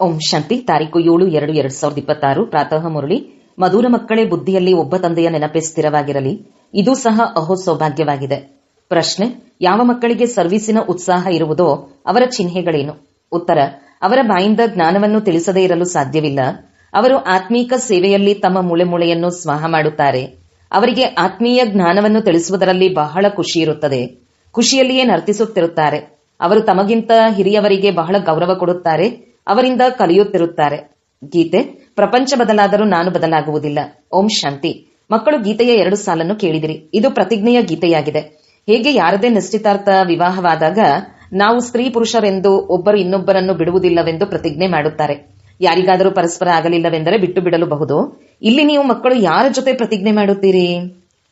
ಓಂ ಶಾಂತಿ, ತಾರೀಕು ಏಳು, ಎರಡು ಎರಡು ಸಾವಿರದ ಇಪ್ಪತ್ತಾರು, ಪ್ರಾತಃ ಮುರಳಿ. ಮಧುರ ಮಕ್ಕಳೇ, ಬುದ್ಧಿಯಲ್ಲಿ ಒಬ್ಬ ತಂದೆಯ ನೆನಪೇ ಸ್ಥಿರವಾಗಿರಲಿ. ಇದು ಸಹ ಅಹೋ ಸೌಭಾಗ್ಯವಾಗಿದೆ. ಪ್ರಶ್ನೆ, ಯಾವ ಮಕ್ಕಳಿಗೆ ಸರ್ವಿಸಿನ ಉತ್ಸಾಹ ಇರುವುದೋ ಅವರ ಚಿಹ್ನೆಗಳೇನು? ಉತ್ತರ, ಅವರ ಬಾಯಿಂದ ಜ್ಞಾನವನ್ನು ತಿಳಿಸದೇ ಇರಲು ಸಾಧ್ಯವಿಲ್ಲ. ಅವರು ಆತ್ಮೀಕ ಸೇವೆಯಲ್ಲಿ ತಮ್ಮ ಮೂಳೆ ಮೂಳೆಯನ್ನು ಸ್ವಾಹ ಮಾಡುತ್ತಾರೆ. ಅವರಿಗೆ ಆತ್ಮೀಯ ಜ್ಞಾನವನ್ನು ತಿಳಿಸುವುದರಲ್ಲಿ ಬಹಳ ಖುಷಿ ಇರುತ್ತದೆ. ಖುಷಿಯಲ್ಲಿಯೇ ನರ್ತಿಸುತ್ತಿರುತ್ತಾರೆ. ಅವರು ತಮಗಿಂತ ಹಿರಿಯವರಿಗೆ ಬಹಳ ಗೌರವ ಕೊಡುತ್ತಾರೆ. ಅವರಿಂದ ಕಲಿಯುತ್ತಿರುತ್ತಾರೆ. ಗೀತೆ, ಪ್ರಪಂಚ ಬದಲಾದರೂ ನಾನು ಬದಲಾಗುವುದಿಲ್ಲ. ಓಂ ಶಾಂತಿ. ಮಕ್ಕಳು ಗೀತೆಯ ಎರಡು ಸಾಲನ್ನು ಕೇಳಿದಿರಿ. ಇದು ಪ್ರತಿಜ್ಞೆಯ ಗೀತೆಯಾಗಿದೆ. ಹೇಗೆ ಯಾರದೇ ನಿಶ್ಚಿತಾರ್ಥ ವಿವಾಹವಾದಾಗ ನಾವು ಸ್ತ್ರೀ ಪುರುಷರೆಂದು ಒಬ್ಬರು ಇನ್ನೊಬ್ಬರನ್ನು ಬಿಡುವುದಿಲ್ಲವೆಂದು ಪ್ರತಿಜ್ಞೆ ಮಾಡುತ್ತಾರೆ. ಯಾರಿಗಾದರೂ ಪರಸ್ಪರ ಆಗಲಿಲ್ಲವೆಂದರೆ ಬಿಟ್ಟು ಬಿಡಲುಬಹುದು ಇಲ್ಲಿ ನೀವು ಮಕ್ಕಳು ಯಾರ ಜೊತೆ ಪ್ರತಿಜ್ಞೆ ಮಾಡುತ್ತೀರಿ?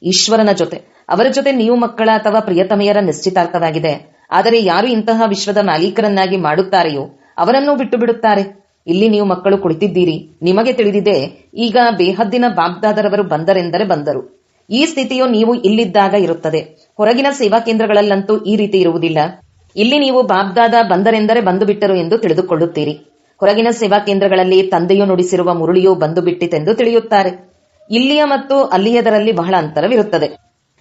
ಈಶ್ವರನ ಜೊತೆ. ಅವರ ಜೊತೆ ನೀವು ಮಕ್ಕಳ ಅಥವಾ ಪ್ರಿಯತಮೆಯರ ನಿಶ್ಚಿತಾರ್ಥವಾಗಿದೆ. ಆದರೆ ಯಾರು ಇಂತಹ ವಿಶ್ವದ ಮಾಲೀಕರನ್ನಾಗಿ ಮಾಡುತ್ತಾರೆಯೋ ಅವರನ್ನೂ ಬಿಟ್ಟು ಬಿಡುತ್ತಾರೆ. ಇಲ್ಲಿ ನೀವು ಮಕ್ಕಳು ಕುಳಿತಿದ್ದೀರಿ. ನಿಮಗೆ ತಿಳಿದಿದೆ, ಈಗ ಬೇಹದ್ದಿನ ಬಾಬ್ದಾದರವರು ಬಂದರೆಂದರೆ ಬಂದರು. ಈ ಸ್ಥಿತಿಯು ನೀವು ಇಲ್ಲಿದ್ದಾಗ ಇರುತ್ತದೆ. ಹೊರಗಿನ ಸೇವಾ ಕೇಂದ್ರಗಳಲ್ಲಂತೂ ಈ ರೀತಿ ಇರುವುದಿಲ್ಲ. ಇಲ್ಲಿ ನೀವು ಬಾಬ್ದಾದ ಬಂದರೆಂದರೆ ಬಂದು ಬಿಟ್ಟರು ಎಂದು ತಿಳಿದುಕೊಳ್ಳುತ್ತೀರಿ. ಹೊರಗಿನ ಸೇವಾ ಕೇಂದ್ರಗಳಲ್ಲಿ ತಂದೆಯು ನುಡಿಸಿರುವ ಮುರುಳಿಯು ಬಂದು ಬಿಟ್ಟಿತೆಂದು ತಿಳಿಯುತ್ತಾರೆ. ಇಲ್ಲಿಯ ಮತ್ತು ಅಲ್ಲಿಯದರಲ್ಲಿ ಬಹಳ ಅಂತರವಿರುತ್ತದೆ.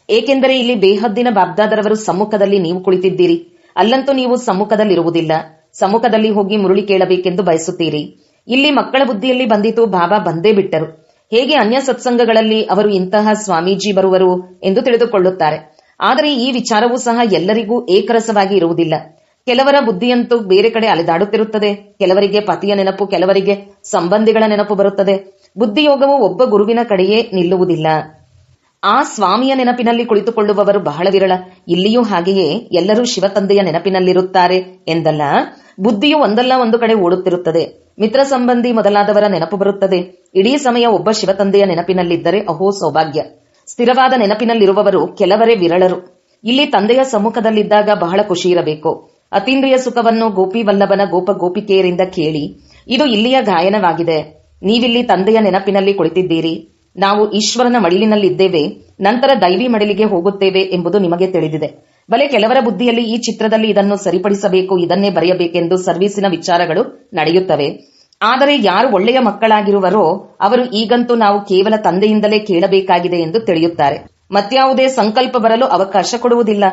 ಏಕೆಂದರೆ ಇಲ್ಲಿ ಬೇಹದ್ದಿನ ಬಾಬ್ದಾದರವರು ಸಮ್ಮುಖದಲ್ಲಿ ನೀವು ಕುಳಿತಿದ್ದೀರಿ. ಅಲ್ಲಂತೂ ನೀವು ಸಮ್ಮುಖದಲ್ಲಿರುವುದಿಲ್ಲ. ಸಮ್ಮುಖದಲ್ಲಿ ಹೋಗಿ ಮುರುಳಿ ಕೇಳಬೇಕೆಂದು ಬಯಸುತ್ತೀರಿ. ಇಲ್ಲಿ ಮಕ್ಕಳ ಬುದ್ಧಿಯಲ್ಲಿ ಬಂದಿತು ಬಾಬಾ ಬಂದೇ ಬಿಟ್ಟರು. ಹೇಗೆ ಅನ್ಯ ಸತ್ಸಂಗಗಳಲ್ಲಿ ಅವರು ಇಂತಹ ಸ್ವಾಮೀಜಿ ಬರುವರು ಎಂದು ತಿಳಿದುಕೊಳ್ಳುತ್ತಾರೆ. ಆದರೆ ಈ ವಿಚಾರವೂ ಸಹ ಎಲ್ಲರಿಗೂ ಏಕರಸವಾಗಿ ಇರುವುದಿಲ್ಲ. ಕೆಲವರ ಬುದ್ಧಿಯಂತೂ ಬೇರೆ ಕಡೆ ಅಲೆದಾಡುತ್ತಿರುತ್ತದೆ. ಕೆಲವರಿಗೆ ಪತಿಯ ನೆನಪು, ಕೆಲವರಿಗೆ ಸಂಬಂಧಿಗಳ ನೆನಪು ಬರುತ್ತದೆ. ಬುದ್ಧಿಯೋಗವು ಒಬ್ಬ ಗುರುವಿನ ಕಡೆಯೇ ನಿಲ್ಲುವುದಿಲ್ಲ. ಆ ಸ್ವಾಮಿಯ ನೆನಪಿನಲ್ಲಿ ಕುಳಿತುಕೊಳ್ಳುವವರು ಬಹಳ ವಿರಳ. ಇಲ್ಲಿಯೂ ಹಾಗೆಯೇ ಎಲ್ಲರೂ ಶಿವತಂದೆಯ ನೆನಪಿನಲ್ಲಿರುತ್ತಾರೆ ಎಂದಲ್ಲ. ಬುದ್ಧಿಯು ಒಂದಲ್ಲ ಒಂದು ಕಡೆ ಓಡುತ್ತಿರುತ್ತದೆ. ಮಿತ್ರ ಸಂಬಂಧಿ ಮೊದಲಾದವರ ನೆನಪು ಬರುತ್ತದೆ. ಇಡೀ ಸಮಯ ಒಬ್ಬ ಶಿವತಂದೆಯ ನೆನಪಿನಲ್ಲಿದ್ದರೆ ಅಹೋ ಸೌಭಾಗ್ಯ. ಸ್ಥಿರವಾದ ನೆನಪಿನಲ್ಲಿರುವವರು ಕೆಲವರೇ ವಿರಳರು. ಇಲ್ಲಿ ತಂದೆಯ ಸಮ್ಮುಖದಲ್ಲಿದ್ದಾಗ ಬಹಳ ಖುಷಿ ಇರಬೇಕು. ಅತೀಂದ್ರಿಯ ಸುಖವನ್ನು ಗೋಪಿ ವಲ್ಲಭನ ಗೋಪ ಗೋಪಿಕೆಯರಿಂದ ಕೇಳಿ, ಇದು ಇಲ್ಲಿಯ ಗಾಯನವಾಗಿದೆ. ನೀವಿಲ್ಲಿ ತಂದೆಯ ನೆನಪಿನಲ್ಲಿ ಕುಳಿತಿದ್ದೀರಿ. ನಾವು ಈಶ್ವರನ ಮಡಿಲಿನಲ್ಲಿದ್ದೇವೆ, ನಂತರ ದೈವಿ ಮಡಿಲಿಗೆ ಹೋಗುತ್ತೇವೆ ಎಂಬುದು ನಿಮಗೆ ತಿಳಿದಿದೆ. ಬಲೆ ಕೆಲವರ ಬುದ್ಧಿಯಲ್ಲಿ ಈ ಚಿತ್ರದಲ್ಲಿ ಇದನ್ನು ಸರಿಪಡಿಸಬೇಕು, ಇದನ್ನೇ ಬರೆಯಬೇಕೆಂದು ಸರ್ವೀಸಿನ ವಿಚಾರಗಳು ನಡೆಯುತ್ತವೆ. ಆದರೆ ಯಾರು ಒಳ್ಳೆಯ ಮಕ್ಕಳಾಗಿರುವರೋ, ಅವರು ಈಗಂತೂ ನಾವು ಕೇವಲ ತಂದೆಯಿಂದಲೇ ಕೇಳಬೇಕಾಗಿದೆ ಎಂದು ತಿಳಿಯುತ್ತಾರೆ. ಮತ್ಯಾವುದೇ ಸಂಕಲ್ಪ ಬರಲು ಅವಕಾಶ ಕೊಡುವುದಿಲ್ಲ.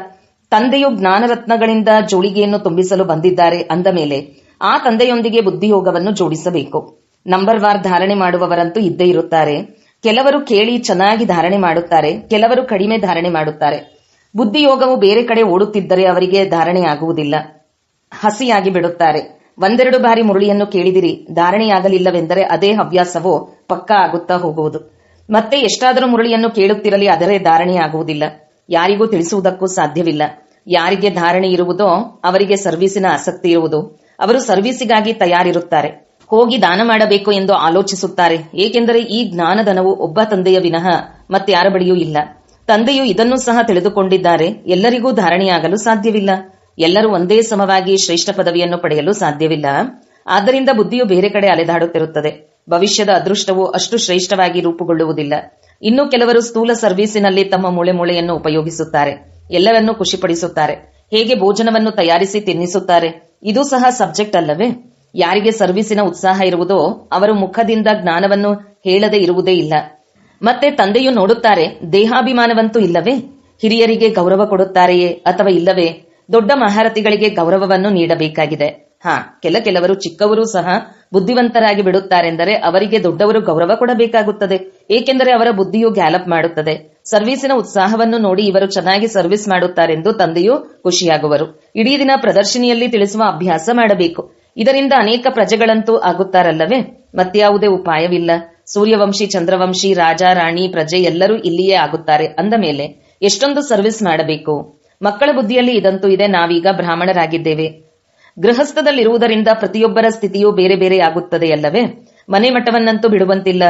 ತಂದೆಯು ಜ್ಞಾನರತ್ನಗಳಿಂದ ಜೋಳಿಗೆಯನ್ನು ತುಂಬಿಸಲು ಬಂದಿದ್ದಾರೆ ಅಂದ ಮೇಲೆ ಆ ತಂದೆಯೊಂದಿಗೆ ಬುದ್ಧಿಯೋಗವನ್ನು ಜೋಡಿಸಬೇಕು. ನಂಬರ್ ವಾರ್ ಧಾರಣೆ ಮಾಡುವವರಂತೂ ಇದ್ದೇ ಇರುತ್ತಾರೆ. ಕೆಲವರು ಕೇಳಿ ಚೆನ್ನಾಗಿ ಧಾರಣೆ ಮಾಡುತ್ತಾರೆ, ಕೆಲವರು ಕಡಿಮೆ ಧಾರಣೆ ಮಾಡುತ್ತಾರೆ. ಬುದ್ಧಿಯೋಗವು ಬೇರೆ ಕಡೆ ಓಡುತ್ತಿದ್ದರೆ ಅವರಿಗೆ ಧಾರಣೆ ಆಗುವುದಿಲ್ಲ. ಹಸಿಯಾಗಿ ಬಿಡುತ್ತಾರೆ. ಒಂದೆರಡು ಬಾರಿ ಮುರುಳಿಯನ್ನು ಕೇಳಿದಿರಿ, ಧಾರಣೆಯಾಗಲಿಲ್ಲವೆಂದರೆ ಅದೇ ಹವ್ಯಾಸವೋ, ಪಕ್ಕಾ ಆಗುತ್ತಾ ಹೋಗುವುದು. ಮತ್ತೆ ಎಷ್ಟಾದರೂ ಮುರುಳಿಯನ್ನು ಕೇಳುತ್ತಿರಲಿ, ಅದರೇ ಧಾರಣೆ ಆಗುವುದಿಲ್ಲ. ಯಾರಿಗೂ ತಿಳಿಸುವುದಕ್ಕೂ ಸಾಧ್ಯವಿಲ್ಲ. ಯಾರಿಗೆ ಧಾರಣೆ ಇರುವುದೋ, ಅವರಿಗೆ ಸರ್ವೀಸಿನ ಆಸಕ್ತಿ ಇರುವುದು. ಅವರು ಸರ್ವೀಸಿಗಾಗಿ ತಯಾರಿರುತ್ತಾರೆ. ಹೋಗಿ ದಾನ ಮಾಡಬೇಕು ಎಂದು ಆಲೋಚಿಸುತ್ತಾರೆ. ಏಕೆಂದರೆ ಈ ಜ್ಞಾನಧನವು ಒಬ್ಬ ತಂದೆಯ ವಿನಃ ಮತ್ತಾರ ಬಳಿಯೂ ಇಲ್ಲ. ತಂದೆಯು ಇದನ್ನು ಸಹ ತಿಳಿದುಕೊಂಡಿದ್ದಾರೆ. ಎಲ್ಲರಿಗೂ ಧಾರಣೆಯಾಗಲು ಸಾಧ್ಯವಿಲ್ಲ. ಎಲ್ಲರೂ ಒಂದೇ ಸಮವಾಗಿ ಶ್ರೇಷ್ಠ ಪದವಿಯನ್ನು ಪಡೆಯಲು ಸಾಧ್ಯವಿಲ್ಲ. ಆದ್ದರಿಂದ ಬುದ್ಧಿಯು ಬೇರೆ ಕಡೆ ಅಲೆದಾಡುತ್ತಿರುತ್ತದೆ. ಭವಿಷ್ಯದ ಅದೃಷ್ಟವು ಅಷ್ಟು ಶ್ರೇಷ್ಠವಾಗಿ ರೂಪುಗೊಳ್ಳುವುದಿಲ್ಲ. ಇನ್ನು ಕೆಲವರು ಸ್ಥೂಲ ಸರ್ವೀಸಿನಲ್ಲಿ ತಮ್ಮ ಮೂಳೆ ಮೂಳೆಯನ್ನು ಉಪಯೋಗಿಸುತ್ತಾರೆ. ಎಲ್ಲರನ್ನೂ ಖುಷಿಪಡಿಸುತ್ತಾರೆ. ಹೇಗೆ ಭೋಜನವನ್ನು ತಯಾರಿಸಿ ತಿನ್ನಿಸುತ್ತಾರೆ. ಇದು ಸಹ ಸಬ್ಜೆಕ್ಟ್ ಅಲ್ಲವೇ? ಯಾರಿಗೆ ಸರ್ವಿಸಿನ ಉತ್ಸಾಹ ಇರುವುದೋ ಅವರು ಮುಖದಿಂದ ಜ್ಞಾನವನ್ನು ಹೇಳದೆ ಇರುವುದೇ ಇಲ್ಲ. ಮತ್ತೆ ತಂದೆಯು ನೋಡುತ್ತಾರೆ, ದೇಹಾಭಿಮಾನವಂತೂ ಇಲ್ಲವೇ? ಹಿರಿಯರಿಗೆ ಗೌರವ ಕೊಡುತ್ತಾರೆಯೇ ಅಥವಾ ಇಲ್ಲವೇ? ದೊಡ್ಡ ಮಹಾರಥಿಗಳಿಗೆ ಗೌರವವನ್ನು ನೀಡಬೇಕಾಗಿದೆ. ಹಾ, ಕೆಲ ಕೆಲವರು ಚಿಕ್ಕವರು ಸಹ ಬುದ್ಧಿವಂತರಾಗಿ ಬಿಡುತ್ತಾರೆಂದರೆ ಅವರಿಗೆ ದೊಡ್ಡವರು ಗೌರವ ಕೊಡಬೇಕಾಗುತ್ತದೆ. ಏಕೆಂದರೆ ಅವರ ಬುದ್ಧಿಯು ಗ್ಯಾಲಪ್ ಮಾಡುತ್ತದೆ. ಸರ್ವಿಸಿನ ಉತ್ಸಾಹವನ್ನು ನೋಡಿ ಇವರು ಚೆನ್ನಾಗಿ ಸರ್ವಿಸ್ ಮಾಡುತ್ತಾರೆಂದು ತಂದೆಯು ಖುಷಿಯಾಗುವರು. ಇಡೀ ದಿನ ಪ್ರದರ್ಶಿನಿಯಲ್ಲಿ ತಿಳಿಸುವ ಅಭ್ಯಾಸ ಮಾಡಬೇಕು. ಇದರಿಂದ ಅನೇಕ ಪ್ರಜೆಗಳಂತೂ ಆಗುತ್ತಾರಲ್ಲವೇ? ಮತ್ಯಾವುದೇ ಉಪಾಯವಿಲ್ಲ. ಸೂರ್ಯವಂಶಿ, ಚಂದ್ರವಂಶಿ, ರಾಜ, ರಾಣಿ, ಪ್ರಜೆ ಎಲ್ಲರೂ ಇಲ್ಲಿಯೇ ಆಗುತ್ತಾರೆ ಅಂದ ಮೇಲೆ ಎಷ್ಟೊಂದು ಸರ್ವಿಸ್ ಮಾಡಬೇಕು? ಮಕ್ಕಳ ಬುದ್ಧಿಯಲ್ಲಿ ಇದಂತೂ ಇದೆ, ನಾವೀಗ ಬ್ರಾಹ್ಮಣರಾಗಿದ್ದೇವೆ. ಗೃಹಸ್ಥದಲ್ಲಿರುವುದರಿಂದ ಪ್ರತಿಯೊಬ್ಬರ ಸ್ಥಿತಿಯೂ ಬೇರೆ ಬೇರೆ ಆಗುತ್ತದೆ ಅಲ್ಲವೇ? ಮನೆ ಮಠವನ್ನಂತೂ ಬಿಡುವಂತಿಲ್ಲ.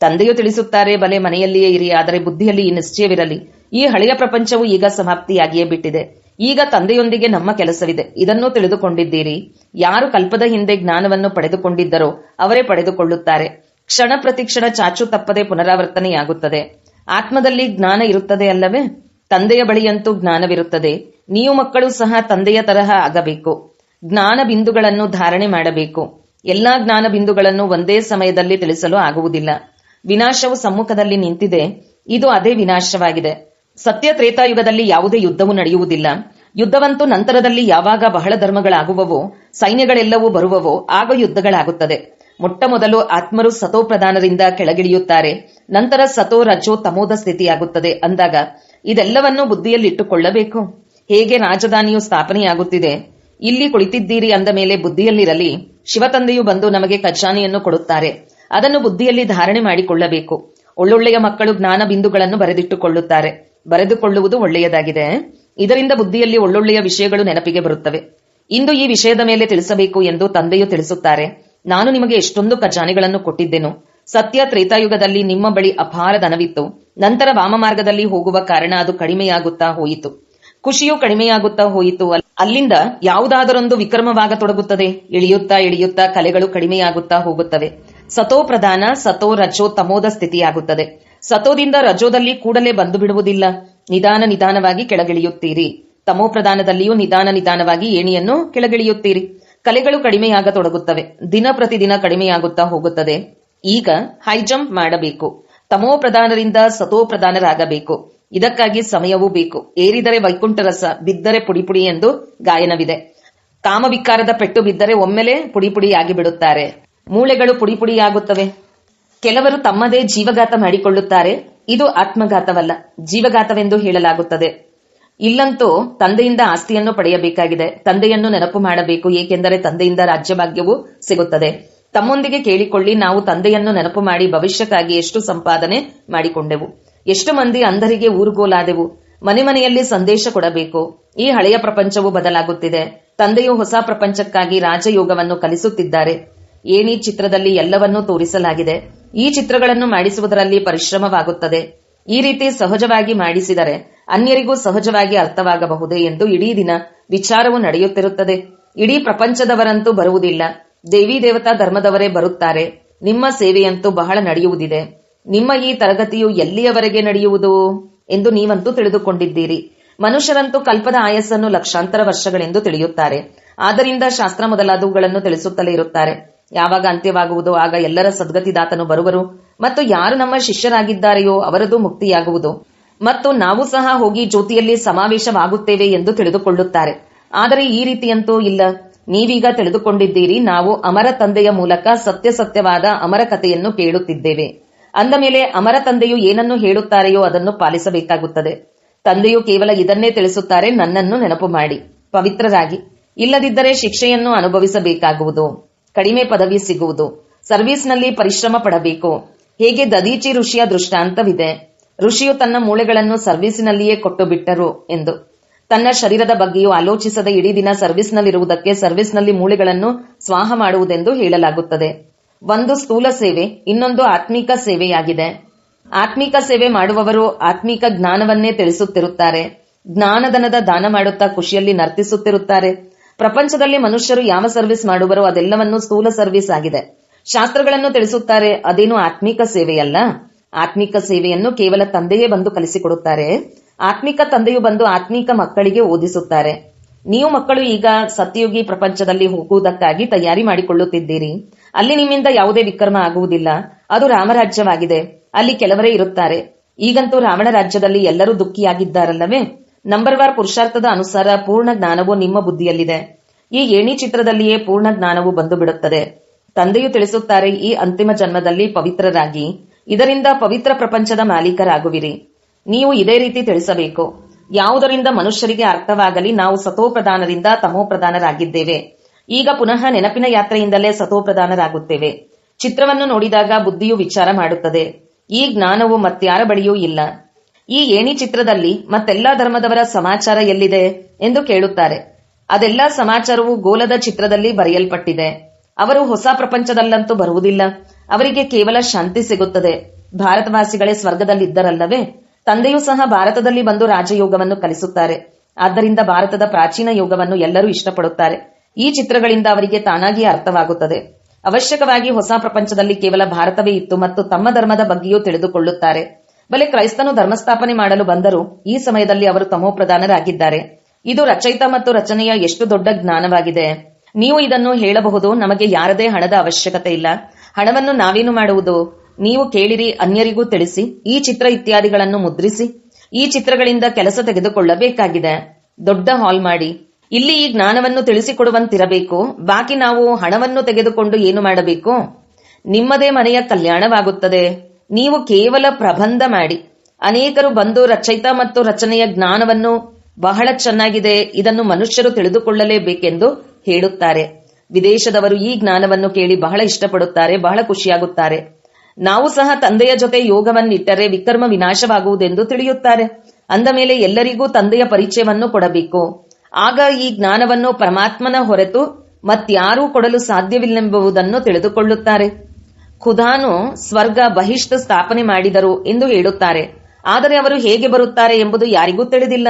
ತಂದೆಯು ತಿಳಿಸುತ್ತಾರೆ, ಬಲೆ ಮನೆಯಲ್ಲಿಯೇ ಇರಿ, ಆದರೆ ಬುದ್ಧಿಯಲ್ಲಿ ಈ ನಿಶ್ಚಯವಿರಲಿ. ಈ ಹಳೆಯ ಪ್ರಪಂಚವು ಈಗ ಸಮಾಪ್ತಿಯಾಗಿಯೇ ಬಿಟ್ಟಿದೆ. ಈಗ ತಂದೆಯೊಂದಿಗೆ ನಮ್ಮ ಕೆಲಸವಿದೆ. ಇದನ್ನು ತಿಳಿದುಕೊಂಡಿದ್ದೀರಿ. ಯಾರು ಕಲ್ಪದ ಹಿಂದೆ ಜ್ಞಾನವನ್ನು ಪಡೆದುಕೊಂಡಿದ್ದರೋ ಅವರೇ ಪಡೆದುಕೊಳ್ಳುತ್ತಾರೆ. ಕ್ಷಣ ಪ್ರತಿಕ್ಷಣ ಚಾಚು ತಪ್ಪದೆ ಪುನರಾವರ್ತನೆಯಾಗುತ್ತದೆ. ಆತ್ಮದಲ್ಲಿ ಜ್ಞಾನ ಇರುತ್ತದೆ ಅಲ್ಲವೇ? ತಂದೆಯ ಬಳಿಯಂತೂ ಜ್ಞಾನವಿರುತ್ತದೆ. ನೀವು ಮಕ್ಕಳು ಸಹ ತಂದೆಯ ತರಹ ಆಗಬೇಕು. ಜ್ಞಾನ ಬಿಂದುಗಳನ್ನು ಧಾರಣೆ ಮಾಡಬೇಕು. ಎಲ್ಲಾ ಜ್ಞಾನ ಬಿಂದುಗಳನ್ನು ಒಂದೇ ಸಮಯದಲ್ಲಿ ತಿಳಿಸಲು ಆಗುವುದಿಲ್ಲ. ವಿನಾಶವು ಸಮ್ಮುಖದಲ್ಲಿ ನಿಂತಿದೆ. ಇದು ಅದೇ ವಿನಾಶವಾಗಿದೆ. ಸತ್ಯ ತ್ರೇತಾಯುಗದಲ್ಲಿ ಯಾವುದೇ ಯುದ್ಧವು ನಡೆಯುವುದಿಲ್ಲ. ಯುದ್ಧವಂತೂ ನಂತರದಲ್ಲಿ ಯಾವಾಗ ಬಹಳ ಧರ್ಮಗಳಾಗುವವೋ, ಸೈನ್ಯಗಳೆಲ್ಲವೂ ಬರುವವೋ, ಆಗ ಯುದ್ಧಗಳಾಗುತ್ತದೆ. ಮೊಟ್ಟ ಮೊದಲು ಆತ್ಮರು ಸತೋ ಪ್ರಧಾನರಿಂದ ಕೆಳಗಿಳಿಯುತ್ತಾರೆ. ನಂತರ ಸತೋ ರಜೋ ತಮೋದ ಸ್ಥಿತಿಯಾಗುತ್ತದೆ ಅಂದಾಗ, ಇದೆಲ್ಲವನ್ನೂ ಬುದ್ಧಿಯಲ್ಲಿಟ್ಟುಕೊಳ್ಳಬೇಕು? ಹೇಗೆ ರಾಜಧಾನಿಯು ಸ್ಥಾಪನೆಯಾಗುತ್ತಿದೆ? ಇಲ್ಲಿ ಕುಳಿತಿದ್ದೀರಿ ಅಂದ ಮೇಲೆ ಬುದ್ಧಿಯಲ್ಲಿರಲಿ. ಶಿವತಂದೆಯು ಬಂದು ನಮಗೆ ಖಜಾನೆಯನ್ನು ಕೊಡುತ್ತಾರೆ. ಅದನ್ನು ಬುದ್ಧಿಯಲ್ಲಿ ಧಾರಣೆ ಮಾಡಿಕೊಳ್ಳಬೇಕು. ಒಳ್ಳೊಳ್ಳೆಯ ಮಕ್ಕಳು ಜ್ಞಾನ ಬಿಂದುಗಳನ್ನು ಬರೆದಿಟ್ಟುಕೊಳ್ಳುತ್ತಾರೆ. ಬರೆದುಕೊಳ್ಳುವುದು ಒಳ್ಳೆಯದಾಗಿದೆ. ಇದರಿಂದ ಬುದ್ಧಿಯಲ್ಲಿ ಒಳ್ಳೊಳ್ಳೆಯ ವಿಷಯಗಳು ನೆನಪಿಗೆ ಬರುತ್ತವೆ. ಇಂದು ಈ ವಿಷಯದ ಮೇಲೆ ತಿಳಿಸಬೇಕು ಎಂದು ತಂದೆಯು ತಿಳಿಸುತ್ತಾರೆ. ನಾನು ನಿಮಗೆ ಎಷ್ಟೊಂದು ಖಜಾನೆಗಳನ್ನು ಕೊಟ್ಟಿದ್ದೆನು. ಸತ್ಯ ತ್ರೇತಾಯುಗದಲ್ಲಿ ನಿಮ್ಮ ಬಳಿ ಅಪಾರ ಧನವಿತ್ತು. ನಂತರ ವಾಮ ಮಾರ್ಗದಲ್ಲಿ ಹೋಗುವ ಕಾರಣ ಅದು ಕಡಿಮೆಯಾಗುತ್ತಾ ಹೋಯಿತು. ಖುಷಿಯು ಕಡಿಮೆಯಾಗುತ್ತಾ ಹೋಯಿತು ಅಲ್- ಅಲ್ಲಿಂದ ಯಾವುದಾದರೊಂದು ವಿಕ್ರಮವಾಗತೊಡಗುತ್ತದೆ. ಇಳಿಯುತ್ತಾ ಇಳಿಯುತ್ತಾ ಕಲೆಗಳು ಕಡಿಮೆಯಾಗುತ್ತಾ ಹೋಗುತ್ತವೆ. ಸತೋ ಪ್ರಧಾನ, ಸತೋ ರಜೋ ತಮೋದ ಸ್ಥಿತಿಯಾಗುತ್ತದೆ. ಸತೋದಿಂದ ರಜೋದಲ್ಲಿ ಕೂಡಲೇ ಬಂದು ಬಿಡುವುದಿಲ್ಲ. ನಿಧಾನ ನಿಧಾನವಾಗಿ ಕೆಳಗಿಳಿಯುತ್ತೀರಿ. ತಮೋ ಪ್ರಧಾನದಲ್ಲಿಯೂ ನಿಧಾನ ನಿಧಾನವಾಗಿ ಏಣಿಯನ್ನು ಕೆಳಗಿಳಿಯುತ್ತೀರಿ. ಕಲೆಗಳು ಕಡಿಮೆಯಾಗತೊಡಗುತ್ತವೆ ದಿನ ಪ್ರತಿದಿನ ಕಡಿಮೆಯಾಗುತ್ತಾ ಹೋಗುತ್ತದೆ. ಈಗ ಹೈ ಜಂಪ್ ಮಾಡಬೇಕು. ತಮೋ ಪ್ರಧಾನರಿಂದ ಸತೋ ಪ್ರಧಾನರಾಗಬೇಕು. ಇದಕ್ಕಾಗಿ ಸಮಯವೂ ಬೇಕು. ಏರಿದರೆ ವೈಕುಂಠ ರಸ ಬಿದ್ದರೆ ಪುಡಿ ಪುಡಿ ಎಂದು ಗಾಯನವಿದೆ. ಕಾಮವಿಕಾರದ ಪೆಟ್ಟು ಬಿದ್ದರೆ ಒಮ್ಮೆಲೆ ಪುಡಿ ಪುಡಿಯಾಗಿ ಬಿಡುತ್ತಾರೆ. ಮೂಳೆಗಳು ಪುಡಿ ಪುಡಿಯಾಗುತ್ತವೆ ಕೆಲವರು ತಮ್ಮದೇ ಜೀವಘಾತ ಮಾಡಿಕೊಳ್ಳುತ್ತಾರೆ. ಇದು ಆತ್ಮಘಾತವಲ್ಲ, ಜೀವಘಾತವೆಂದು ಹೇಳಲಾಗುತ್ತದೆ. ಇಲ್ಲಂತೂ ತಂದೆಯಿಂದ ಆಸ್ತಿಯನ್ನು ಪಡೆಯಬೇಕಾಗಿದೆ. ತಂದೆಯನ್ನು ನೆನಪು ಮಾಡಬೇಕು, ಏಕೆಂದರೆ ತಂದೆಯಿಂದ ರಾಜ್ಯಭಾಗ್ಯವು ಸಿಗುತ್ತದೆ. ತಮ್ಮೊಂದಿಗೆ ಕೇಳಿಕೊಳ್ಳಿ, ನಾವು ತಂದೆಯನ್ನು ನೆನಪು ಮಾಡಿ ಭವಿಷ್ಯಕ್ಕಾಗಿ ಎಷ್ಟು ಸಂಪಾದನೆ ಮಾಡಿಕೊಂಡೆವು. ಎಷ್ಟು ಮಂದಿ ಅಂಧರಿಗೆ ಊರುಗೋಲಾದೆವು. ಮನೆ ಮನೆಯಲ್ಲಿ ಸಂದೇಶ ಕೊಡಬೇಕು. ಈ ಹಳೆಯ ಪ್ರಪಂಚವು ಬದಲಾಗುತ್ತಿದೆ. ತಂದೆಯು ಹೊಸ ಪ್ರಪಂಚಕ್ಕಾಗಿ ರಾಜಯೋಗವನ್ನು ಕಲಿಸುತ್ತಿದ್ದಾರೆ. ಏಣಿ ಚಿತ್ರದಲ್ಲಿ ಎಲ್ಲವನ್ನೂ ತೋರಿಸಲಾಗಿದೆ. ಈ ಚಿತ್ರಗಳನ್ನು ಮಾಡಿಸುವುದರಲ್ಲಿ ಪರಿಶ್ರಮವಾಗುತ್ತದೆ. ಈ ರೀತಿ ಸಹಜವಾಗಿ ಮಾಡಿಸಿದರೆ ಅನ್ಯರಿಗೂ ಸಹಜವಾಗಿ ಅರ್ಥವಾಗಬಹುದೇ ಎಂದು ಇಡೀ ದಿನ ವಿಚಾರವು ನಡೆಯುತ್ತಿರುತ್ತದೆ. ಇಡೀ ಪ್ರಪಂಚದವರಂತೂ ಬರುವುದಿಲ್ಲ. ದೇವಿ ದೇವತಾ ಧರ್ಮದವರೇ ಬರುತ್ತಾರೆ. ನಿಮ್ಮ ಸೇವೆಯಂತೂ ಬಹಳ ನಡೆಯುವುದಿದೆ. ನಿಮ್ಮ ಈ ತರಗತಿಯು ಎಲ್ಲಿಯವರೆಗೆ ನಡೆಯುವುದು ಎಂದು ನೀವಂತೂ ತಿಳಿದುಕೊಂಡಿದ್ದೀರಿ. ಮನುಷ್ಯರಂತೂ ಕಲ್ಪದ ಆಯಸ್ಸನ್ನು ಲಕ್ಷಾಂತರ ವರ್ಷಗಳೆಂದು ತಿಳಿಯುತ್ತಾರೆ. ಆದ್ದರಿಂದ ಶಾಸ್ತ್ರ ಮೊದಲಾದವುಗಳನ್ನು ತಿಳಿಸುತ್ತಲೇ ಇರುತ್ತಾರೆ. ಯಾವಾಗ ಅಂತ್ಯವಾಗುವುದೋ ಆಗ ಎಲ್ಲರ ಸದ್ಗತಿದಾತನು ಬರುವರು ಮತ್ತು ಯಾರು ನಮ್ಮ ಶಿಷ್ಯರಾಗಿದ್ದಾರೆಯೋ ಅವರದು ಮುಕ್ತಿಯಾಗುವುದು. ಮತ್ತು ನಾವು ಸಹ ಹೋಗಿ ಜ್ಯೋತಿಯಲ್ಲಿ ಸಮಾವೇಶವಾಗುತ್ತೇವೆ ಎಂದು ತಿಳಿದುಕೊಳ್ಳುತ್ತಾರೆ. ಆದರೆ ಈ ರೀತಿಯಂತೂ ಇಲ್ಲ. ನೀವೀಗ ತಿಳಿದುಕೊಂಡಿದ್ದೀರಿ, ನಾವು ಅಮರ ತಂದೆಯ ಮೂಲಕ ಸತ್ಯ ಸತ್ಯವಾದ ಅಮರ ಕಥೆಯನ್ನು ಕೇಳುತ್ತಿದ್ದೇವೆ. ಅಂದ ಮೇಲೆ ಅಮರ ತಂದೆಯು ಏನನ್ನು ಹೇಳುತ್ತಾರೆಯೋ ಅದನ್ನು ಪಾಲಿಸಬೇಕಾಗುತ್ತದೆ. ತಂದೆಯು ಕೇವಲ ಇದನ್ನೇ ತಿಳಿಸುತ್ತಾರೆ, ನನ್ನನ್ನು ನೆನಪು ಮಾಡಿ. ಪವಿತ್ರರಾಗಿ. ಇಲ್ಲದಿದ್ದರೆ ಶಿಕ್ಷೆಯನ್ನು ಅನುಭವಿಸಬೇಕಾಗುವುದು. ಕಡಿಮೆ ಪದವಿ ಸಿಗುವುದು. ಸರ್ವಿಸ್ನಲ್ಲಿ ಪರಿಶ್ರಮ ಪಡಬೇಕು. ಹೇಗೆ ದದೀಚಿ ಋಷಿಯ ದೃಷ್ಟಾಂತವಿದೆ. ಋಷಿಯು ತನ್ನ ಮೂಳೆಗಳನ್ನು ಸರ್ವಿಸ್ನಲ್ಲಿಯೇ ಕೊಟ್ಟು ಬಿಟ್ಟರು ಎಂದು. ತನ್ನ ಶರೀರದ ಬಗ್ಗೆಯೂ ಆಲೋಚಿಸದ ಇಡೀ ದಿನ ಸರ್ವಿಸ್ನಲ್ಲಿರುವುದಕ್ಕೆ ಸರ್ವಿಸ್ನಲ್ಲಿ ಮೂಳೆಗಳನ್ನು ಸ್ವಾಹ ಮಾಡುವುದೆಂದು ಹೇಳಲಾಗುತ್ತದೆ. ಒಂದು ಸ್ಥೂಲ ಸೇವೆ, ಇನ್ನೊಂದು ಆತ್ಮೀಕ ಸೇವೆಯಾಗಿದೆ. ಆತ್ಮಿಕ ಸೇವೆ ಮಾಡುವವರು ಆತ್ಮಿಕ ಜ್ಞಾನವನ್ನೇ ತಿಳಿಸುತ್ತಿರುತ್ತಾರೆ. ಜ್ಞಾನಧನದ ದಾನ ಮಾಡುತ್ತಾ ಖುಷಿಯಲ್ಲಿ ನರ್ತಿಸುತ್ತಿರುತ್ತಾರೆ. ಪ್ರಪಂಚದಲ್ಲಿ ಮನುಷ್ಯರು ಯಾವ ಸರ್ವಿಸ್ ಮಾಡುವರೋ ಅದೆಲ್ಲವನ್ನೂ ಸ್ಥೂಲ ಸರ್ವಿಸ್ ಆಗಿದೆ. ಶಾಸ್ತ್ರಗಳನ್ನು ತಿಳಿಸುತ್ತಾರೆ, ಅದೇನು ಆತ್ಮಿಕ ಸೇವೆಯಲ್ಲ? ಆತ್ಮಿಕ ಸೇವೆಯನ್ನು ಕೇವಲ ತಂದೆಯೇ ಬಂದು ಕಲಿಸಿಕೊಡುತ್ತಾರೆ? ಆತ್ಮಿಕ ತಂದೆಯು ಬಂದು ಆತ್ಮಿಕ ಮಕ್ಕಳಿಗೆ ಓದಿಸುತ್ತಾರೆ. ನೀವು ಮಕ್ಕಳು ಈಗ ಸತ್ಯಯುಗಿ ಪ್ರಪಂಚದಲ್ಲಿ ಹೋಗುವುದಕ್ಕಾಗಿ ತಯಾರಿ ಮಾಡಿಕೊಳ್ಳುತ್ತಿದ್ದೀರಿ. ಅಲ್ಲಿ ನಿಮ್ಮಿಂದ ಯಾವುದೇ ವಿಕ್ರಮ ಆಗುವುದಿಲ್ಲ. ಅದು ರಾಮರಾಜ್ಯವಾಗಿದೆ. ಅಲ್ಲಿ ಕೆಲವರೇ ಇರುತ್ತಾರೆ. ಈಗಂತೂ ರಾವಣ ರಾಜ್ಯದಲ್ಲಿ ಎಲ್ಲರೂ ದುಃಖಿಯಾಗಿದ್ದಾರಲ್ಲವೇ? ನಂಬರ್ ವಾರ್ ಪುರುಷಾರ್ಥದ ಅನುಸಾರ ಪೂರ್ಣ ಜ್ಞಾನವು ನಿಮ್ಮ ಬುದ್ಧಿಯಲ್ಲಿದೆ. ಈ ಏಣಿ ಚಿತ್ರದಲ್ಲಿಯೇ ಪೂರ್ಣ ಜ್ಞಾನವು ಬಂದು ಬಿಡುತ್ತದೆ ತಂದೆಯು ತಿಳಿಸುತ್ತಾರೆ, ಈ ಅಂತಿಮ ಜನ್ಮದಲ್ಲಿ ಪವಿತ್ರರಾಗಿ. ಇದರಿಂದ ಪವಿತ್ರ ಪ್ರಪಂಚದ ಮಾಲೀಕರಾಗುವಿರಿ. ನೀವು ಇದೇ ರೀತಿ ತಿಳಿಸಬೇಕು. ಯಾವುದರಿಂದ ಮನುಷ್ಯರಿಗೆ ಅರ್ಥವಾಗಲಿ, ನಾವು ಸತೋಪ್ರಧಾನರಿಂದ ತಮೋಪ್ರಧಾನರಾಗಿದ್ದೇವೆ. ಈಗ ಪುನಃ ನೆನಪಿನ ಯಾತ್ರೆಯಿಂದಲೇ ಸತೋಪ್ರಧಾನರಾಗುತ್ತೇವೆ. ಚಿತ್ರವನ್ನು ನೋಡಿದಾಗ ಬುದ್ಧಿಯು ವಿಚಾರ ಮಾಡುತ್ತದೆ. ಈ ಜ್ಞಾನವು ಮತ್ಯಾರ ಬಳಿಯೂ ಇಲ್ಲ. ಈ ಏಣಿ ಚಿತ್ರದಲ್ಲಿ ಮತ್ತೆಲ್ಲಾ ಧರ್ಮದವರ ಸಮಾಚಾರ ಎಲ್ಲಿದೆ ಎಂದು ಕೇಳುತ್ತಾರೆ. ಅದೆಲ್ಲಾ ಸಮಾಚಾರವು ಗೋಲದ ಚಿತ್ರದಲ್ಲಿ ಬರೆಯಲ್ಪಟ್ಟಿದೆ. ಅವರು ಹೊಸ ಪ್ರಪಂಚದಲ್ಲಂತೂ ಬರುವುದಿಲ್ಲ. ಅವರಿಗೆ ಕೇವಲ ಶಾಂತಿ ಸಿಗುತ್ತದೆ. ಭಾರತವಾಸಿಗಳೇ ಸ್ವರ್ಗದಲ್ಲಿದ್ದರಲ್ಲವೇ? ತಂದೆಯೂ ಸಹ ಭಾರತದಲ್ಲಿ ಬಂದು ರಾಜಯೋಗವನ್ನು ಕಲಿಸುತ್ತಾರೆ. ಆದ್ದರಿಂದ ಭಾರತದ ಪ್ರಾಚೀನ ಯೋಗವನ್ನು ಎಲ್ಲರೂ ಇಷ್ಟಪಡುತ್ತಾರೆ. ಈ ಚಿತ್ರಗಳಿಂದ ಅವರಿಗೆ ತಾನಾಗಿಯೇ ಅರ್ಥವಾಗುತ್ತದೆ. ಅವಶ್ಯಕವಾಗಿ ಹೊಸ ಪ್ರಪಂಚದಲ್ಲಿ ಕೇವಲ ಭಾರತವೇ ಇತ್ತು ಮತ್ತು ತಮ್ಮ ಧರ್ಮದ ಬಗ್ಗೆಯೂ ತಿಳಿದುಕೊಳ್ಳುತ್ತಾರೆ. ಬಲೆ ಕ್ರೈಸ್ತನು ಧರ್ಮಸ್ಥಾಪನೆ ಮಾಡಲು ಬಂದರೂ ಈ ಸಮಯದಲ್ಲಿ ಅವರು ತಮೋಪ್ರಧಾನರಾಗಿದ್ದಾರೆ ಇದು ರಚಯಿತ ಮತ್ತು ರಚನೆಯ ಎಷ್ಟು ದೊಡ್ಡ ಜ್ಞಾನವಾಗಿದೆ. ನೀವು ಇದನ್ನು ಹೇಳಬಹುದು, ನಮಗೆ ಯಾರದೇ ಹಣದ ಅವಶ್ಯಕತೆ ಇಲ್ಲ. ಹಣವನ್ನು ನಾವೇನು ಮಾಡುವುದು? ನೀವು ಕೇಳಿರಿ, ಅನ್ಯರಿಗೂ ತಿಳಿಸಿ, ಈ ಚಿತ್ರ ಇತ್ಯಾದಿಗಳನ್ನು ಮುದ್ರಿಸಿ, ಈ ಚಿತ್ರಗಳಿಂದ ಕೆಲಸ ತೆಗೆದುಕೊಳ್ಳಬೇಕಾಗಿದೆ. ದೊಡ್ಡ ಹಾಲ್ ಮಾಡಿ. ಇಲ್ಲಿ ಈ ಜ್ಞಾನವನ್ನು ತಿಳಿಸಿಕೊಡುವಂತಿರಬೇಕು. ಬಾಕಿ ನಾವು ಹಣವನ್ನು ತೆಗೆದುಕೊಂಡು ಏನು ಮಾಡಬೇಕು? ನಿಮ್ಮದೇ ಮನೆಯ ಕಲ್ಯಾಣವಾಗುತ್ತದೆ. ನೀವು ಕೇವಲ ಪ್ರಬಂಧ ಮಾಡಿ. ಅನೇಕರು ಬಂದು ರಚಯಿತ ಮತ್ತು ರಚನೆಯ ಜ್ಞಾನವನ್ನು ಬಹಳ ಚೆನ್ನಾಗಿದೆ, ಇದನ್ನು ಮನುಷ್ಯರು ತಿಳಿದುಕೊಳ್ಳಲೇಬೇಕೆಂದು ಹೇಳುತ್ತಾರೆ. ವಿದೇಶದವರು ಈ ಜ್ಞಾನವನ್ನು ಕೇಳಿ ಬಹಳ ಇಷ್ಟಪಡುತ್ತಾರೆ, ಬಹಳ ಖುಷಿಯಾಗುತ್ತಾರೆ. ನಾವು ಸಹ ತಂದೆಯ ಜೊತೆ ಯೋಗವನ್ನಿಟ್ಟರೆ ವಿಕರ್ಮ ವಿನಾಶವಾಗುವುದೆಂದು ತಿಳಿಯುತ್ತಾರೆ. ಅಂದ ಮೇಲೆ ಎಲ್ಲರಿಗೂ ತಂದೆಯ ಪರಿಚಯವನ್ನು ಕೊಡಬೇಕು. ಆಗ ಈ ಜ್ಞಾನವನ್ನು ಪರಮಾತ್ಮನ ಹೊರತು ಮತ್ಯಾರೂ ಕೊಡಲು ಸಾಧ್ಯವಿಲ್ಲೆಂಬುದನ್ನು ತಿಳಿದುಕೊಳ್ಳುತ್ತಾರೆ. ಖುದಾನು ಸ್ವರ್ಗ ಬಹಿಷ್ಠ ಸ್ಥಾಪನೆ ಮಾಡಿದರು ಎಂದು ಹೇಳುತ್ತಾರೆ. ಆದರೆ ಅವರು ಹೇಗೆ ಬರುತ್ತಾರೆ ಎಂಬುದು ಯಾರಿಗೂ ತಿಳಿದಿಲ್ಲ.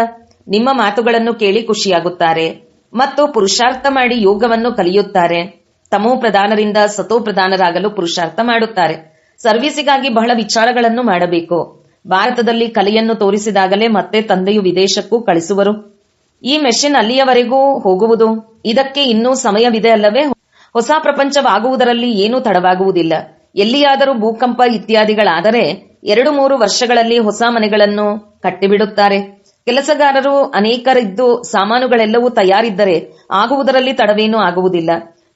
ನಿಮ್ಮ ಮಾತುಗಳನ್ನು ಕೇಳಿ ಖುಷಿಯಾಗುತ್ತಾರೆ. ಮತ್ತು ಪುರುಷಾರ್ಥ ಮಾಡಿ ಯೋಗವನ್ನು ಕಲಿಯುತ್ತಾರೆ. ತಮೋ ಪ್ರಧಾನರಿಂದ ಸತೋ ಪ್ರಧಾನರಾಗಲು ಪುರುಷಾರ್ಥ ಮಾಡುತ್ತಾರೆ. ಸರ್ವಿಸಿಗಾಗಿ ಬಹಳ ವಿಚಾರಗಳನ್ನು ಮಾಡಬೇಕು. ಭಾರತದಲ್ಲಿ ಕಲೆಯನ್ನು ತೋರಿಸಿದಾಗಲೇ ಮತ್ತೆ ತಂದೆಯು ವಿದೇಶಕ್ಕೂ ಕಳಿಸುವರು. ಈ ಮೆಷಿನ್ ಅಲ್ಲಿಯವರೆಗೂ ಹೋಗುವುದು? ಇದಕ್ಕೆ ಇನ್ನೂ ಸಮಯವಿದೆ ಅಲ್ಲವೇ? ಹೊಸ ಪ್ರಪಂಚವಾಗುವುದರಲ್ಲಿ ಏನೂ ತಡವಾಗುವುದಿಲ್ಲ. ಎಲ್ಲಿಯಾದರೂ ಭೂಕಂಪ ಇತ್ಯಾದಿಗಳಾದರೆ ಎರಡು ಮೂರು ವರ್ಷಗಳಲ್ಲಿ ಹೊಸ ಮನೆಗಳನ್ನು ಕಟ್ಟಿಬಿಡುತ್ತಾರೆ. ಕೆಲಸಗಾರರು ಅನೇಕರಿದ್ದು ಸಾಮಾನುಗಳೆಲ್ಲವೂ ತಯಾರಿದ್ದರೆ ಆಗುವುದರಲ್ಲಿ ತಡವೇನೂ ಆಗುವುದಿಲ್ಲ.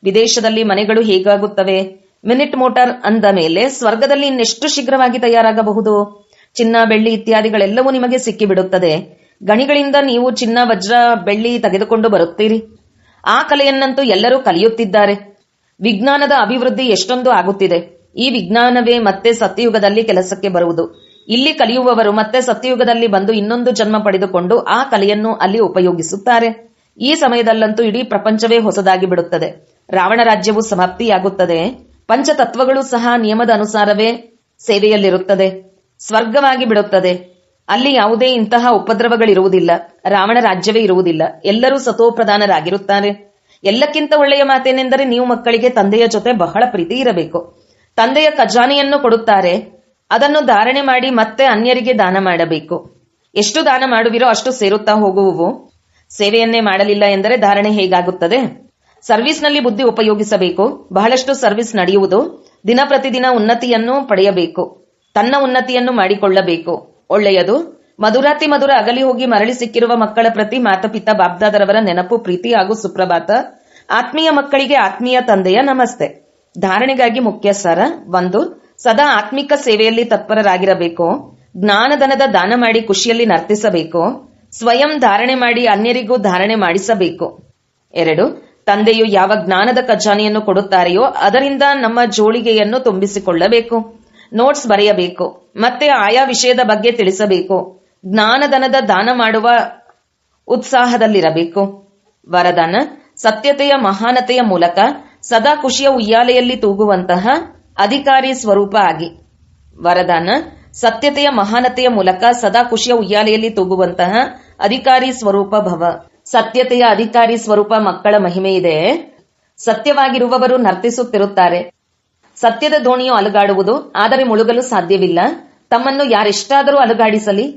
ವಿದೇಶದಲ್ಲಿ ಮನೆಗಳು ಹೇಗಾಗುತ್ತವೆ? ಮಿನಿಟ್ ಮೋಟಾರ್ ಅಂದ ಮೇಲೆ ಸ್ವರ್ಗದಲ್ಲಿ ಇನ್ನೆಷ್ಟು ಶೀಘ್ರವಾಗಿ ತಯಾರಾಗಬಹುದು? ಚಿನ್ನ, ಬೆಳ್ಳಿ ಇತ್ಯಾದಿಗಳೆಲ್ಲವೂ ನಿಮಗೆ ಸಿಕ್ಕಿಬಿಡುತ್ತದೆ. ಗಣಿಗಳಿಂದ ನೀವು ಚಿನ್ನ, ವಜ್ರ, ಬೆಳ್ಳಿ ತೆಗೆದುಕೊಂಡು ಬರುತ್ತೀರಿ. ಆ ಕಲೆಯನ್ನಂತೂ ಎಲ್ಲರೂ ಕಲಿಯುತ್ತಿದ್ದಾರೆ. ವಿಜ್ಞಾನದ ಅಭಿವೃದ್ಧಿ ಎಷ್ಟೊಂದು ಆಗುತ್ತಿದೆ. ಈ ವಿಜ್ಞಾನವೇ ಮತ್ತೆ ಸತ್ಯಯುಗದಲ್ಲಿ ಕೆಲಸಕ್ಕೆ ಬರುವುದು. ಇಲ್ಲಿ ಕಲಿಯುವವರು ಮತ್ತೆ ಸತ್ಯಯುಗದಲ್ಲಿ ಬಂದು ಇನ್ನೊಂದು ಜನ್ಮ ಪಡೆದುಕೊಂಡು ಆ ಕಲೆಯನ್ನು ಅಲ್ಲಿ ಉಪಯೋಗಿಸುತ್ತಾರೆ. ಈ ಸಮಯದಲ್ಲಂತೂ ಇಡೀ ಪ್ರಪಂಚವೇ ಹೊಸದಾಗಿ ಬಿಡುತ್ತದೆ. ರಾವಣ ರಾಜ್ಯವು ಸಮಾಪ್ತಿಯಾಗುತ್ತದೆ. ಪಂಚತತ್ವಗಳು ಸಹ ನಿಯಮದ ಅನುಸಾರವೇ ಸೇವೆಯಲ್ಲಿರುತ್ತದೆ. ಸ್ವರ್ಗವಾಗಿ ಬಿಡುತ್ತದೆ. ಅಲ್ಲಿ ಯಾವುದೇ ಇಂತಹ ಉಪದ್ರವಗಳಿರುವುದಿಲ್ಲ. ರಾವಣ ರಾಜ್ಯವೇ ಇರುವುದಿಲ್ಲ. ಎಲ್ಲರೂ ಸತೋಪ್ರಧಾನರಾಗಿರುತ್ತಾರೆ. ಎಲ್ಲಕ್ಕಿಂತ ಒಳ್ಳೆಯ ಮಾತೇನೆಂದರೆ ನೀವು ಮಕ್ಕಳಿಗೆ ತಂದೆಯ ಜೊತೆ ಬಹಳ ಪ್ರೀತಿ ಇರಬೇಕು. ತಂದೆಯ ಖಜಾನೆಯನ್ನು ಕೊಡುತ್ತಾರೆ. ಅದನ್ನು ಧಾರಣೆ ಮಾಡಿ ಮತ್ತೆ ಅನ್ಯರಿಗೆ ದಾನ ಮಾಡಬೇಕು. ಎಷ್ಟು ದಾನ ಮಾಡುವಿರೋ ಅಷ್ಟು ಸೇರುತ್ತಾ ಹೋಗುವುವು. ಸೇವೆಯನ್ನೇ ಮಾಡಲಿಲ್ಲ ಎಂದರೆ ಧಾರಣೆ ಹೇಗಾಗುತ್ತದೆ? ಸರ್ವಿಸ್ನಲ್ಲಿ ಬುದ್ಧಿ ಉಪಯೋಗಿಸಬೇಕು. ಬಹಳಷ್ಟು ಸರ್ವಿಸ್ ನಡೆಯುವುದು. ದಿನ ಪ್ರತಿದಿನ ಉನ್ನತಿಯನ್ನು ಪಡೆಯಬೇಕು. ತನ್ನ ಉನ್ನತಿಯನ್ನು ಮಾಡಿಕೊಳ್ಳಬೇಕು. ಒಳ್ಳೆಯದು. ಮಧುರಾತಿ ಮಧುರ ಅಗಲಿ ಹೋಗಿ ಮರಳಿ ಸಿಕ್ಕಿರುವ ಮಕ್ಕಳ ಪ್ರತಿ ಮಾತಪಿತ ಬಾಬ್ದಾದರವರ ನೆನಪು, ಪ್ರೀತಿ ಹಾಗೂ ಸುಪ್ರಭಾತ. ಆತ್ಮೀಯ ಮಕ್ಕಳಿಗೆ ಆತ್ಮೀಯ ತಂದೆಯ ನಮಸ್ತೆ. ಧಾರಣೆಗಾಗಿ ಮುಖ್ಯ ಸರ ಒಂದು, ಸದಾ ಆತ್ಮಿಕ ಸೇವೆಯಲ್ಲಿ ತತ್ಪರರಾಗಿರಬೇಕು. ಜ್ಞಾನಧನದ ದಾನ ಮಾಡಿ ಖುಷಿಯಲ್ಲಿ ನರ್ತಿಸಬೇಕು. ಸ್ವಯಂ ಧಾರಣೆ ಮಾಡಿ ಅನ್ಯರಿಗೂ ಧಾರಣೆ ಮಾಡಿಸಬೇಕು. ಎರಡು, ತಂದೆಯು ಯಾವ ಜ್ಞಾನದ ಖಜಾನೆಯನ್ನು ಕೊಡುತ್ತಾರೆಯೋ ಅದರಿಂದ ನಮ್ಮ ಜೋಳಿಗೆಯನ್ನು ತುಂಬಿಸಿಕೊಳ್ಳಬೇಕು. ನೋಟ್ಸ್ ಬರೆಯಬೇಕು. ಮತ್ತೆ ಆಯಾ ವಿಷಯದ ಬಗ್ಗೆ ತಿಳಿಸಬೇಕು. ಜ್ಞಾನಧನದ ದಾನ ಮಾಡುವ ಉತ್ಸಾಹದಲ್ಲಿರಬೇಕು. ವರದಾನ, ಸತ್ಯತೆಯ ಮಹಾನತೆಯ ಮೂಲಕ ಸದಾ ಖುಷಿಯ ಉಯ್ಯಾಲೆಯಲ್ಲಿ ತೂಗುವಂತಹ ಅಧಿಕಾರಿ ಸ್ವರೂಪ ಆಗಿ. ವರದಾನ, ಸತ್ಯತೆಯ ಮಹಾನತೆಯ ಮೂಲಕ ಸದಾ ಖುಷಿಯ ಉಯ್ಯಾಲೆಯಲ್ಲಿ ತೂಗುವಂತಹ ಅಧಿಕಾರಿ ಸ್ವರೂಪ ಭವ. ಸತ್ಯತೆಯ ಅಧಿಕಾರಿ ಸ್ವರೂಪ ಮಕ್ಕಳ ಮಹಿಮೆ ಇದೆ. ಸತ್ಯವಾಗಿರುವವರು ನರ್ತಿಸುತ್ತಿರುತ್ತಾರೆ. ಸತ್ಯದ ದೋಣಿಯು ಅಲುಗಾಡುವುದು ಆದರೆ ಮುಳುಗಲು ಸಾಧ್ಯವಿಲ್ಲ. ತಮ್ಮನ್ನು ಯಾರೆಷ್ಟಾದರೂ ಅಲುಗಾಡಿಸಲಿ,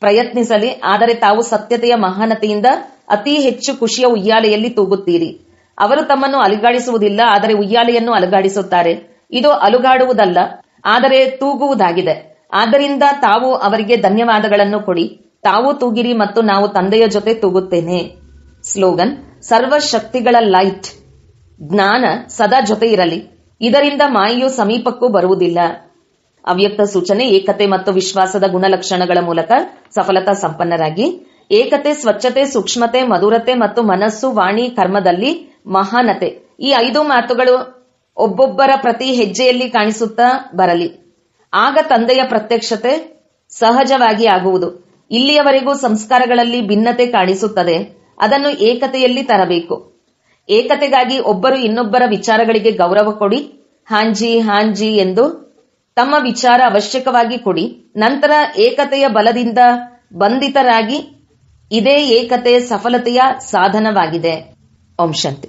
ಪ್ರಯತ್ನಿಸಲಿ, ಆದರೆ ತಾವು ಸತ್ಯತೆಯ ಮಹಾನತೆಯಿಂದ ಅತಿ ಹೆಚ್ಚು ಖುಷಿಯ ಉಯ್ಯಾಲೆಯಲ್ಲಿ ತೂಗುತ್ತೀರಿ. ಅವರು ತಮ್ಮನ್ನು ಅಲುಗಾಡಿಸುವುದಿಲ್ಲ, ಆದರೆ ಉಯ್ಯಾಲೆಯನ್ನು ಅಲುಗಾಡಿಸುತ್ತಾರೆ. ಇದು ಅಲುಗಾಡುವುದಲ್ಲ, ಆದರೆ ತೂಗುವುದಾಗಿದೆ. ಆದ್ದರಿಂದ ತಾವು ಅವರಿಗೆ ಧನ್ಯವಾದಗಳನ್ನು ಕೊಡಿ. ತಾವು ತೂಗಿರಿ ಮತ್ತು ನಾವು ತಂದೆಯ ಜೊತೆ ತೂಗುತ್ತೇನೆ. Slogan, ಸರ್ವಶಕ್ತಿಗಳ light. ಜ್ಞಾನ ಸದಾ ಜೊತೆ ಇರಲಿ. ಇದರಿಂದ ಮಾಯೆಯು ಸಮೀಪಕ್ಕೂ ಬರುವುದಿಲ್ಲ. ಅವ್ಯಕ್ತ ಸೂಚನೆ, ಏಕತೆ ಮತ್ತು ವಿಶ್ವಾಸದ ಗುಣಲಕ್ಷಣಗಳ ಮೂಲಕ ಸಫಲತಾ ಸಂಪನ್ನರಾಗಿ. ಏಕತೆ, ಸ್ವಚ್ಛತೆ, ಸೂಕ್ಷ್ಮತೆ, ಮಧುರತೆ ಮತ್ತು ಮನಸ್ಸು ವಾಣಿ ಕರ್ಮದಲ್ಲಿ ಮಹಾನತೆ. ಈ ಐದು ಮಾತುಗಳು ಒಬ್ಬೊಬ್ಬರ ಪ್ರತಿ ಹೆಜ್ಜೆಯಲ್ಲಿ ಕಾಣಿಸುತ್ತಾ ಬರಲಿ. ಆಗ ತಂದೆಯ ಪ್ರತ್ಯಕ್ಷತೆ ಸಹಜವಾಗಿ ಆಗುವುದು. ಇಲ್ಲಿಯವರೆಗೂ ಸಂಸ್ಕಾರಗಳಲ್ಲಿ ಭಿನ್ನತೆ ಕಾಣಿಸುತ್ತದೆ. ಅದನ್ನು ಏಕತೆಯಲ್ಲಿ ತರಬೇಕು. ಏಕತೆಗಾಗಿ ಒಬ್ಬರು ಇನ್ನೊಬ್ಬರ ವಿಚಾರಗಳಿಗೆ ಗೌರವ ಕೊಡಿ. ಹಾಂಜಿ ಹಾಂಜಿ ಎಂದು ತಮ್ಮ ವಿಚಾರ ಅವಶ್ಯಕವಾಗಿ ಕೊಡಿ. ನಂತರ ಏಕತೆಯ ಬಲದಿಂದ ಬಂಧಿತರಾಗಿ ಇದೇ ಏಕತೆ ಸಫಲತೆಯ ಸಾಧನವಾಗಿದೆ. ಓಂ ಶಾಂತಿ